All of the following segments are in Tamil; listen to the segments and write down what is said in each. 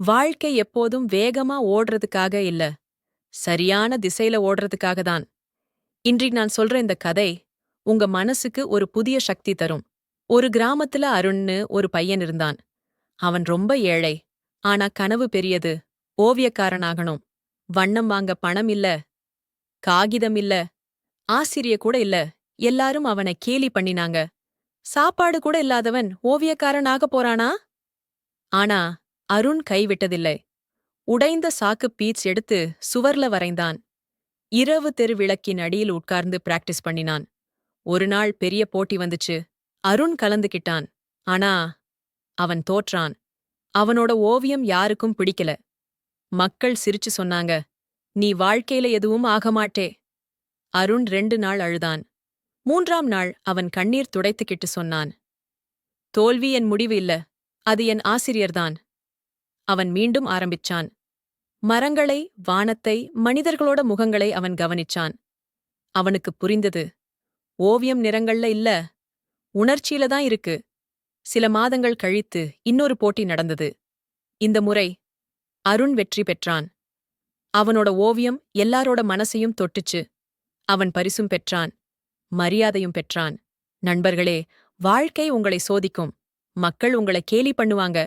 வாழ்க்கை எப்போதும் வேகமா ஓடுறதுக்காக இல்ல. சரியான திசையில ஓடுறதுக்காக தான். இன்றைக்கு நான் சொல்ற இந்த கதை உங்க மனசுக்கு ஒரு புதிய சக்தி தரும். ஒரு கிராமத்துல அருண்னு ஒரு பையன் இருந்தான். அவன் ரொம்ப ஏழை. ஆனா கனவு பெரியது. ஓவியக்காரனாகணும். வண்ணம் வாங்க பணம் இல்ல. காகிதம் இல்ல. ஆசிரிய கூட இல்ல. எல்லாரும் அவனை கேலி பண்ணினாங்க. சாப்பாடு கூட இல்லாதவன் ஓவியக்காரனாக போறானா? ஆனா அருண் கைவிட்டதில்லை. உடைந்த சாக்கு பீச் எடுத்து சுவர்ல வரைந்தான். இரவு தெரு விளக்கின் அடியில் உட்கார்ந்து பிராக்டிஸ் பண்ணினான். ஒரு நாள் பெரிய போட்டி வந்துச்சு. அருண் கலந்துகிட்டான். ஆனா அவன் தோற்றான். அவனோட ஓவியம் யாருக்கும் பிடிக்கல. மக்கள் சிரிச்சு சொன்னாங்க நீ வாழ்க்கையில எதுவும் ஆக மாட்டே. அருண் ரெண்டு நாள் அழுதான். மூன்றாம் நாள் அவன் கண்ணீர் துடைத்துக்கிட்டு சொன்னான் தோல்வி என் முடிவு இல்ல. அது என் ஆசிரியர்தான். அவன் மீண்டும் ஆரம்பிச்சான். மரங்களை வானத்தை மனிதர்களோட முகங்களை அவன் கவனிச்சான். அவனுக்கு புரிந்தது ஓவியம் நிறங்கள்ல இல்ல உணர்ச்சியில தான் இருக்கு. சில மாதங்கள் கழித்து இன்னொரு போட்டி நடந்தது. இந்த முறை அருண் வெற்றி பெற்றான். அவனோட ஓவியம் எல்லாரோட மனசையும் தொட்டுச்சு. அவன் பரிசும் பெற்றான் மரியாதையும் பெற்றான். நண்பர்களே வாழ்க்கை உங்களை சோதிக்கும். மக்கள் உங்களை கேலி பண்ணுவாங்க.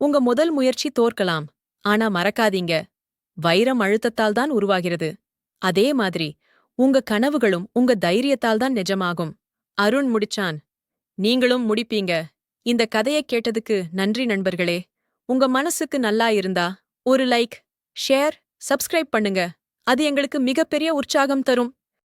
உங்க முதல் முயற்சி தோற்கலாம். ஆனா மறக்காதீங்க. வைரம் அழுத்தத்தால் தான் உருவாகிறது. அதே மாதிரி உங்க கனவுகளும் உங்க தைரியத்தால் தான் நிஜமாகும். அருண் முடிச்சான். நீங்களும் முடிப்பீங்க. இந்த கதையை கேட்டதுக்கு நன்றி நண்பர்களே. உங்க மனசுக்கு நல்லா இருந்தா ஒரு லைக் ஷேர் சப்ஸ்கிரைப் பண்ணுங்க. அது எங்களுக்கு மிகப்பெரிய உற்சாகம் தரும்.